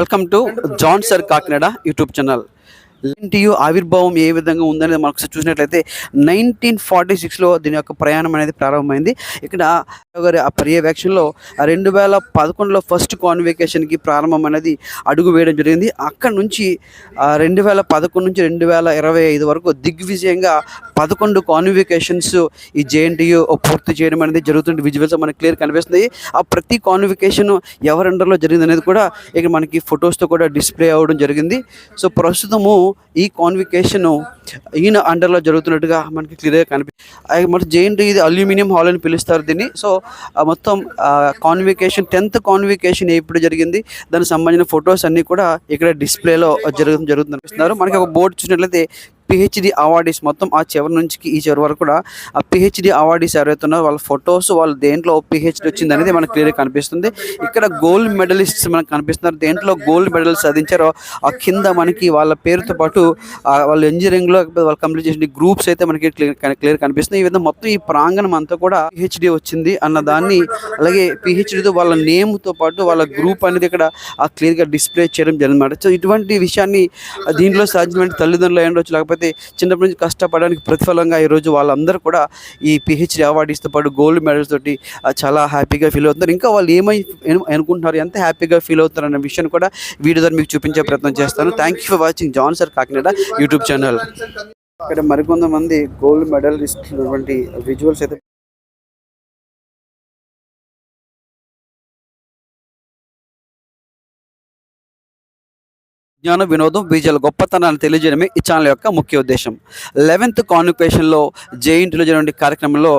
Welcome to John sir Kakinada YouTube channel NTU ఆవిర్భావం ఏ విధంగా ఉందనేది మనకు చూసినట్లయితే నైన్టీన్ ఫార్టీ సిక్స్లో దీని యొక్క ప్రయాణం అనేది ప్రారంభమైంది. ఇక్కడ గారి ఆ పర్యవేక్షణలో రెండు వేల పదకొండులో ఫస్ట్ కాన్వికేషన్కి ప్రారంభం అనేది అడుగు వేయడం జరిగింది. అక్కడ నుంచి రెండు వేల పదకొండు నుంచి రెండు వేల ఇరవై ఐదు వరకు దిగ్విజయంగా పదకొండు కాన్వికేషన్స్ ఈ జేఎన్టీయూ పూర్తి చేయడం అనేది జరుగుతుంది విజువల్స్ మనకి క్లియర్ కనిపిస్తుంది ఆ ప్రతి కాన్వికేషన్ ఎవరి అండర్లో జరిగింది అనేది కూడా ఇక్కడ మనకి ఫొటోస్తో కూడా డిస్ప్లే అవ్వడం జరిగింది. సో ప్రస్తుతము ఈ కాన్వికేషన్ ఈయన అండర్లో జరుగుతున్నట్టుగా మనకి క్లియర్గా కనిపి మన జేఎన్టీ ఇది అల్యూమినియం హాల్ అని పిలుస్తారు దీన్ని. సో ఆ మొత్తం కాన్వికేషన్ టెన్త్ కాన్వికేషన్ ఎప్పుడు జరిగింది. దానికి సంబంధించిన ఫొటోస్ అన్నీ కూడా ఇక్కడ డిస్ప్లేలో జరుగుతుంది జరుగుతుంది అనిపిస్తున్నారు మనకి ఒక బోర్డు చూసినట్లయితే పిహెచ్డి అవార్డీస్ మొత్తం ఆ చివరి నుంచి ఈ చివరి వరకు కూడా ఆ పిహెచ్డి అవార్డీస్ ఎవరైతే ఉన్నారో వాళ్ళ ఫొటోస్ వాళ్ళు దేంట్లో పిహెచ్డి వచ్చింది అనేది మనకు క్లియర్గా కనిపిస్తుంది. ఇక్కడ గోల్డ్ మెడలిస్ట్స్ మనకు కనిపిస్తున్నారు. దేంట్లో గోల్డ్ మెడల్ సాధించారో ఆ కింద మనకి వాళ్ళ పేరుతో పాటు వాళ్ళు ఇంజనీరింగ్లో వాళ్ళు కంప్లీట్ చేసిన గ్రూప్స్ అయితే మనకి క్లియర్ క్లియర్ కనిపిస్తుంది. ఈ విధంగా మొత్తం ఈ ప్రాంగణం అంతా కూడా పిహెచ్డి వచ్చింది అన్న దాన్ని అలాగే పిహెచ్డితో వాళ్ళ నేమ్తో పాటు వాళ్ళ గ్రూప్ అనేది ఇక్కడ ఆ క్లియర్గా డిస్ప్లే చేయడం జరిగింది. సో ఇటువంటి విషయాన్ని దీంట్లో సాధ్యమైన తల్లిదండ్రులు ఉండొచ్చు లేకపోతే చిన్నప్పటి నుంచి కష్టపడడానికి ప్రతిఫలంగా ఈరోజు వాళ్ళందరూ కూడా ఈ పిహెచ్డి అవార్డీస్తో పాటు గోల్డ్ మెడల్స్ తోటి చాలా హ్యాపీగా ఫీల్ అవుతున్నారు. ఇంకా వాళ్ళు ఏమై అనుకుంటున్నారు? ఎంత హ్యాపీగా ఫీల్ అవుతారు అన్న విషయాన్ని కూడా వీడియో ద్వారా మీకు చూపించే ప్రయత్నం చేస్తాను. Thank you for watching John sir Kakinada YouTube channel ఇక్కడ మరికొంతమంది గోల్డ్ మెడలిస్ట్ విజువల్స్ అయితే జ్ఞాన వినోదం విజయాల గొప్పతనాన్ని తెలియజేయడమే ఈ ఛానల్ యొక్క ముఖ్య ఉద్దేశం. లెవెన్త్ కాన్వికేషన్లో జేఇంట్లో జరిగిన కార్యక్రమంలో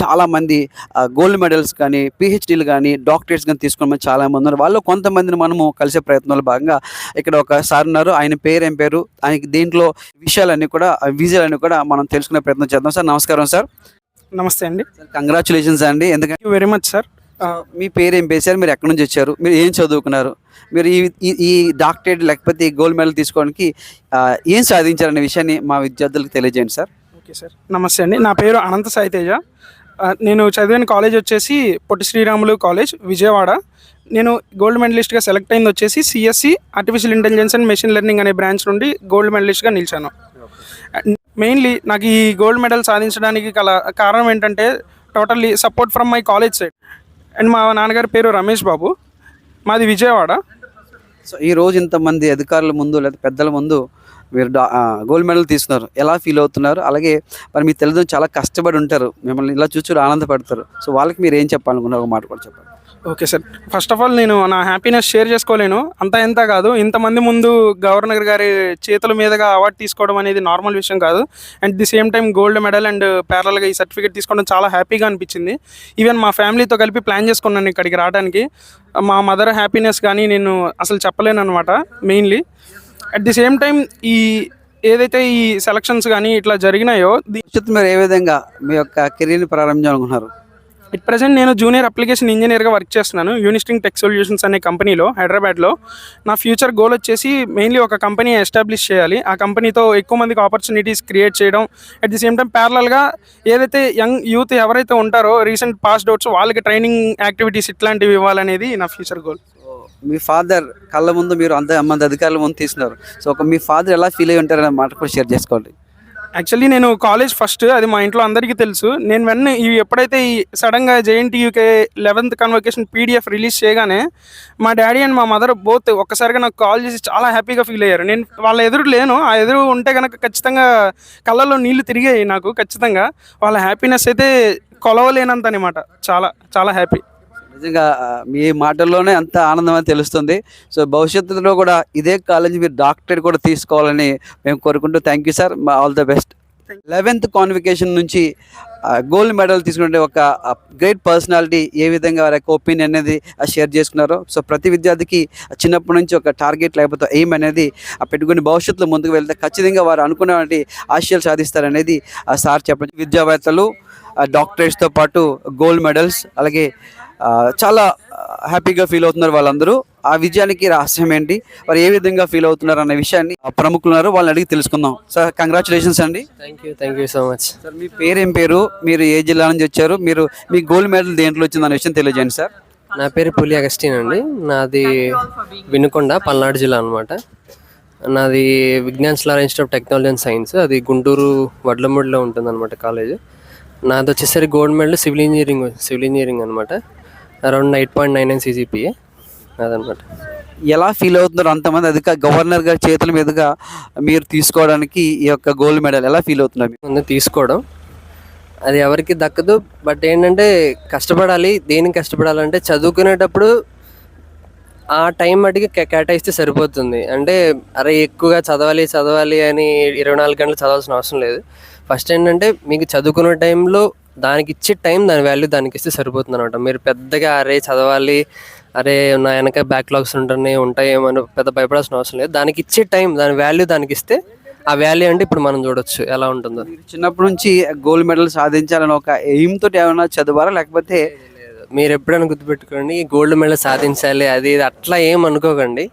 చాలామంది గోల్డ్ మెడల్స్ కానీ పిహెచ్డీలు కానీ డాక్టరేట్స్ కానీ తీసుకున్న చాలామంది ఉన్నారు. వాళ్ళు కొంతమందిని మనము కలిసే ప్రయత్నంలో భాగంగా ఇక్కడ ఒక సార్ ఉన్నారు. ఆయన పేరు ఏం పేరు ఆయనకి దీంట్లో విషయాలన్నీ కూడా విజయాలన్నీ కూడా మనం తెలుసుకునే ప్రయత్నం చేద్దాం సార్. నమస్కారం సార్. నమస్తే అండి. కంగ్రాచులేషన్స్ అండి. ఎందుకంటే వెరీ మచ్ సార్ మీ పేరు ఏం మీరు ఎక్కడి నుంచి వచ్చారు? మీరు ఏం చదువుకున్నారు? మీరు ఈ ఈ- డాక్టరేట్ లేకపోతే ఈ గోల్డ్ మెడల్ తీసుకోవడానికి ఏం సాధించారనే విషయాన్ని మా విద్యార్థులకు తెలియజేయండి సార్. Okay sir. నమస్తే అండి. నా పేరు అనంత సాయితేజ. నేను చదివిన కాలేజ్ వచ్చేసి పొట్టి శ్రీరాములు కాలేజ్ విజయవాడ. నేను గోల్డ్ మెడలిస్ట్గా సెలెక్ట్ అయింది వచ్చేసి CSC artificial intelligence and machine learning అనే బ్రాంచ్ నుండి గోల్డ్ మెడలిస్ట్గా నిలిచాను. మెయిన్లీ నాకు ఈ గోల్డ్ మెడల్ సాధించడానికి గల కారణం ఏంటంటే totally support from my college side. And మా నాన్నగారి పేరు రమేష్ బాబు. మాది విజయవాడ. సో ఈ రోజు ఇంతమంది అధికారుల ముందు లేదా పెద్దల ముందు మీరు గోల్డ్ మెడల్ తీసుకున్నారు. ఎలా ఫీల్ అవుతున్నారు? అలాగే మరి మీ తల్లిదండ్రులు చాలా కష్టపడి ఉంటారు. మిమ్మల్ని ఇలా చూసి ఆనందపడతారు. సో వాళ్ళకి మీరు ఏం చెప్పాలనుకున్నారు? ఒక మాట కూడా చెప్పండి. Okay sir. First of all నేను నా హ్యాపీనెస్ షేర్ చేసుకోలేను. అంత ఎంత కాదు. ఇంతమంది ముందు గవర్నర్ గారి చేతుల మీదుగా అవార్డు తీసుకోవడం అనేది నార్మల్ విషయం కాదు. And the same time gold medal and ప్యారల్గా ఈ సర్టిఫికేట్ తీసుకోవడం చాలా హ్యాపీగా అనిపించింది. ఈవెన్ మా ఫ్యామిలీతో కలిపి ప్లాన్ చేసుకున్నాను ఇక్కడికి రావడానికి మా మదర్ హ్యాపీనెస్ కానీ నేను అసలు చెప్పలేను అనమాట mainly at the same time ఈ ఏదైతే ఈ సెలక్షన్స్ కానీ ఇట్లా జరిగినాయో దీని మీరు ఏ విధంగా మీ యొక్క కెరీర్ని ప్రారంభించాలనుకున్నారు ఇట్ ప్రజెంట్ నేను జూనియర్ అప్లికేషన్ ఇంజనీర్గా వర్క్ చేస్తున్నాను యూనిస్టింగ్ టెక్ సొల్యూషన్స్ అనే కంపెనీలో హైదరాబాద్లో నా ఫ్యూచర్ గోల్ వచ్చేసి మెయిన్లీ ఒక కంపెనీ ఎస్టాబ్లిష్ చేయాలి. ఆ కంపెనీతో ఎక్కువ మందికి ఆపర్చునిటీస్ క్రియేట్ చేయడం. అట్ ది సేమ్ టైం ప్యారలల్గా ఏదైతే యంగ్ యూత్ ఎవరైతే ఉంటారో రీసెంట్ పాస్డ్ అవుట్స్ వాళ్ళకి ట్రైనింగ్ యాక్టివిటీస్ ఇట్లాంటివి ఇవ్వాలనేది నా ఫ్యూచర్ గోల్ మీ ఫాదర్ కళ్ళ ముందు మీరు అంత మంది అధికారుల ముందు తీస్తున్నారు సో ఒక మీ ఫాదర్ ఎలా ఫీల్ అయ్యి ఉంటారనే మాట కూడా షేర్ చేసుకోండి. యాక్చువల్లీ నేను కాలేజ్ ఫస్ట్ అది మా ఇంట్లో అందరికీ తెలుసు. నేను వెన్న ఇవి ఎప్పుడైతే ఈ సడన్గా JNTUK eleventh convocation PDF release చేయగానే మా డాడీ అండ్ మా మదర్ బోత్ ఒక్కసారిగా నాకు కాల్ చేసి చాలా హ్యాపీగా ఫీల్ అయ్యారు. నేను వాళ్ళ ఎదురు లేను. ఆ ఎదురు ఉంటే కనుక ఖచ్చితంగా కళ్ళల్లో నీళ్ళు తిరిగాయి నాకు ఖచ్చితంగా. వాళ్ళ హ్యాపీనెస్ అయితే కొలవలేనంత అనమాట చాలా చాలా హ్యాపీ నిజంగా మీ మాటల్లోనే అంత ఆనందం అని తెలుస్తుంది. సో భవిష్యత్తులో కూడా ఇదే కాలేజ్ మీరు డాక్టరేట్ కూడా తీసుకోవాలని మేము కోరుకుంటూ thank you sir. All the best. Eleventh convocation నుంచి గోల్డ్ మెడల్ తీసుకునే ఒక గ్రేట్ పర్సనాలిటీ ఏ విధంగా వారి యొక్క ఒపీనియన్ అనేది షేర్ చేసుకున్నారో. సో ప్రతి విద్యార్థికి చిన్నప్పటి నుంచి ఒక టార్గెట్ లేకపోతే ఎయిమ్ అనేది ఆ పెట్టుకుని భవిష్యత్తులో ముందుకు వెళ్తే ఖచ్చితంగా వారు అనుకున్నటువంటి ఆశయాలు సాధిస్తారనేది ఆ సార్ చెప్పండి విద్యావేత్తలు డాక్టరేట్స్తో పాటు గోల్డ్ మెడల్స్ అలాగే చాలా హ్యాపీగా ఫీల్ అవుతున్నారు వాళ్ళందరూ. ఆ విజయానికి రహస్యం ఏంటి? వారు ఏ విధంగా ఫీల్ అవుతున్నారు అనే విషయాన్ని ప్రముఖులు ఉన్నారు వాళ్ళని అడిగి తెలుసుకుందాం. సార్ కంగ్రాచులేషన్స్ అండి. Thank you thank you so much sir మీ పేరు ఏం పేరు? మీరు ఏ జిల్లా నుంచి వచ్చారు? మీరు మీ గోల్డ్ మెడల్ దేంట్లో వచ్చింది అనే విషయం తెలియజేయండి సార్. నా పేరు పులి అగస్టిన్ అండి. నాది వినుకొండ పల్నాడు జిల్లా అనమాట నాది Vignan స్లార్ institute of technology and science. అది గుంటూరు వడ్లమూడిలో ఉంటుంది అనమాట కాలేజ్. నాది వచ్చేసరికి gold medal civil engineering civil engineering అనమాట around eight point nine nine CGPA అదనమాట. ఎలా ఫీల్ అవుతున్నారు అంతమంది? అధిక గవర్నర్ గారి చేతుల మీదుగా మీరు తీసుకోవడానికి ఈ యొక్క గోల్డ్ మెడల్ ఎలా ఫీల్ అవుతున్నారు? మీరు? ముందు తీసుకోవడం. అది ఎవరికి దక్కదు. బట్ ఏంటంటే కష్టపడాలి. దేనికి కష్టపడాలంటే చదువుకునేటప్పుడు ఆ టైం మటుకి కే- కేటాయిస్తే సరిపోతుంది. అంటే అరే ఎక్కువగా చదవాలి చదవాలి అని ఇరవై నాలుగు గంటలు చదవాల్సిన అవసరం లేదు. ఫస్ట్ ఏంటంటే మీకు చదువుకునే టైంలో దానికి ఇచ్చే టైం దాని వాల్యూ దానికి ఇస్తే సరిపోతుంది అనమాట మీరు పెద్దగా అరే చదవాలి అరే నా వెనక బ్యాక్లాగ్స్ ఉంటున్నాయి ఉంటాయేమో అని పెద్ద భయపడాల్సిన అవసరం లేదు. దానికి ఇచ్చే టైం దాని వాల్యూ దానికి ఇస్తే ఆ వాల్యూ అంటే ఇప్పుడు మనం చూడొచ్చు ఎలా ఉంటుందో. చిన్నప్పటి నుంచి గోల్డ్ మెడల్ సాధించాలని ఒక ఎయిమ్ తోటి ఏమైనా చదివారా? లేకపోతే మీరు ఎప్పుడైనా గుర్తుపెట్టుకోండి గోల్డ్ మెడల్ సాధించాలి అది ఇది అట్లా ఏం అనుకోకండి.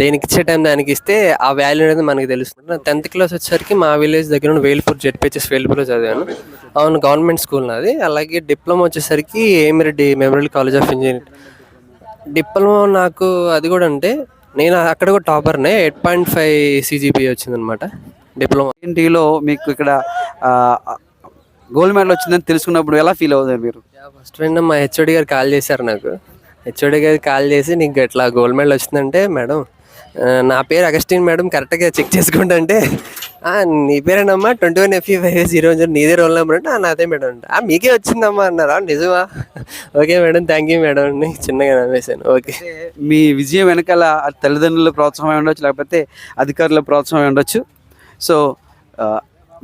దేనికి ఇచ్చే టైం దానికి ఇస్తే ఆ వాల్యూ అనేది మనకి తెలుస్తుంది. టెన్త్ క్లాస్ వచ్చేసరికి మా విలేజ్ దగ్గర ఉన్న వేల్పూర్ జెడ్పిహెచ్ఎస్ వేల్పూర్లో చదివాను. అవును గవర్నమెంట్ స్కూల్ నాది. అలాగే డిప్లొమా వచ్చేసరికి Emireddy memorial college of engineering diploma నాకు అది కూడా అంటే నేను అక్కడ కూడా టాపర్నే ఎయిట్ పాయింట్ ఫైవ్ సీజీపీ వచ్చిందనమాట డిప్లొమా ఎన్టీలో మీకు ఇక్కడ గోల్డ్ మెడల్ వచ్చిందని తెలుసుకున్నప్పుడు ఎలా ఫీల్ అవుతారు మీరు? ఫస్ట్ ఫ్రెండ్ మా హెచ్ఓడి గారు కాల్ చేశారు నాకు. హెచ్ఓడి గారు కాల్ చేసి నీకు ఇట్లా గోల్డ్ మెడల్ వచ్చిందంటే మేడం నా పేరు అగస్టిన్ మేడం కరెక్ట్గా చెక్ చేసుకుంటా అంటే "ఆ, నీ పేరేనమ్మా? Twenty one FE five zero zero నీదే రోల్ నెంబర్ అంటే? "ఆ, నాదే మేడం అంటే. "ఆ, మీకే వచ్చిందమ్మా అన్నారా. నిజమా? Okay madam thank you madam. అని చిన్నగా నమ్మేశాను. ఓకే. మీ విజయం వెనకాల తల్లిదండ్రుల ప్రోత్సాహం ఉండొచ్చు లేకపోతే అధికారుల ప్రోత్సాహం ఉండొచ్చు. సో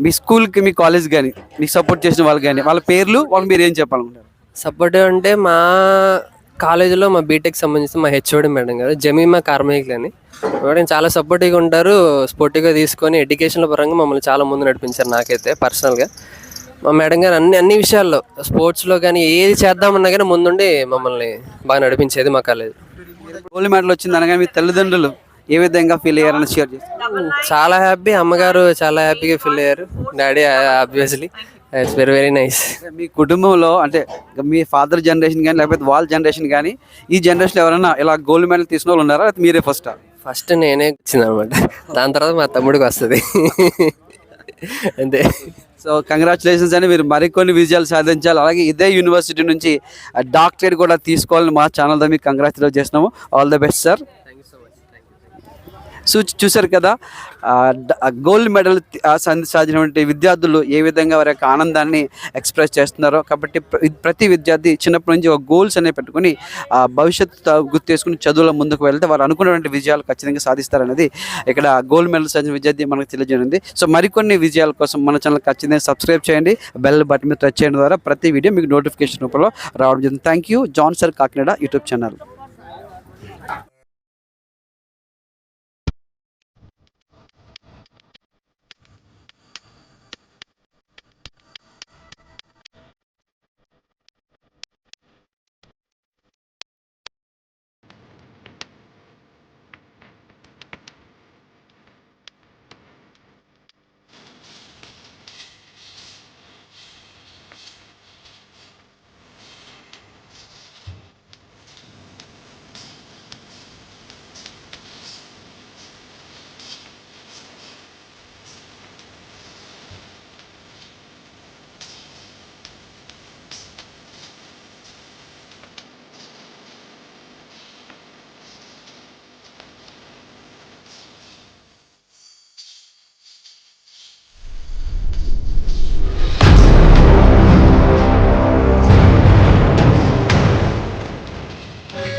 మీ స్కూల్కి మీ కాలేజ్ కానీ మీకు సపోర్ట్ చేసిన వాళ్ళు కానీ వాళ్ళ పేర్లు వాళ్ళు మీరు ఏం చెప్పాలనుకుంటారు సపోర్టివ్ అంటే మా కాలేజీలో మా బీటెక్ సంబంధించి మా హెచ్ఓడి మేడం గారు జమీమా కార్మికులు అని మేడం చాలా సపోర్టివ్గా ఉంటారు స్పోర్టివ్గా తీసుకొని ఎడ్యుకేషన్ల పరంగా మమ్మల్ని చాలా ముందు నడిపించారు నాకైతే పర్సనల్గా మా మేడం గారు అన్ని అన్ని విషయాల్లో స్పోర్ట్స్లో కానీ ఏది చేద్దామన్నా కానీ ముందుండి మమ్మల్ని బాగా నడిపించేది మా కాలేజ్. గోల్డ్ మెడల్ వచ్చింది అనగా మీ తల్లిదండ్రులు ఏ విధంగా ఫీల్ అయ్యారని షేర్ చేస్తారు? చాలా హ్యాపీ అమ్మగారు చాలా హ్యాపీగా ఫీల్ అయ్యారు. Daddy obviously it's very very nice మీ కుటుంబంలో అంటే మీ ఫాదర్ జనరేషన్ కానీ లేకపోతే వాళ్ళ జనరేషన్ కానీ ఈ జనరేషన్ ఎవరైనా ఇలా గోల్డ్ మెడల్ తీసుకున్న వాళ్ళు ఉన్నారా? లేకపోతే మీరే ఫస్ట్ ఫస్ట్ నేనే వచ్చింది అనమాట దాని తర్వాత మా తమ్ముడికి వస్తుంది. అంతే. సో కంగ్రాచులేషన్స్ అని మీరు మరికొన్ని విజయాలు సాధించాలి. అలాగే ఇదే యూనివర్సిటీ నుంచి డాక్టరేట్ కూడా తీసుకోవాలని మా ఛానల్ ద్వారా మీకు కంగ్రాచులేట్ చేస్తున్నాము. ఆల్ ద బెస్ట్ సార్ చూశారు కదా? గోల్డ్ మెడల్ సాధించినటువంటి విద్యార్థులు ఏ విధంగా వారి యొక్క ఆనందాన్ని ఎక్స్ప్రెస్ చేస్తున్నారో కాబట్టి ప్రతి విద్యార్థి చిన్నప్పటి నుంచి ఒక గోల్స్ అనేవి పెట్టుకుని ఆ భవిష్యత్తు గుర్తు చేసుకుని చదువుల ముందుకు వెళ్తే వారు అనుకున్నటువంటి విజయాలు ఖచ్చితంగా సాధిస్తారనేది ఇక్కడ గోల్డ్ మెడల్ సాధించిన విద్యార్థి మనకు తెలియజేయండి సో మరికొన్ని విజయాల కోసం మన ఛానల్ ఖచ్చితంగా సబ్స్క్రైబ్ చేయండి. బెల్ బటన్ మీద టచ్ చేయడం ద్వారా ప్రతి వీడియో మీకు నోటిఫికేషన్ రూపంలో రావడం జరుగుతుంది. Thank you John sir Kakinada YouTube channel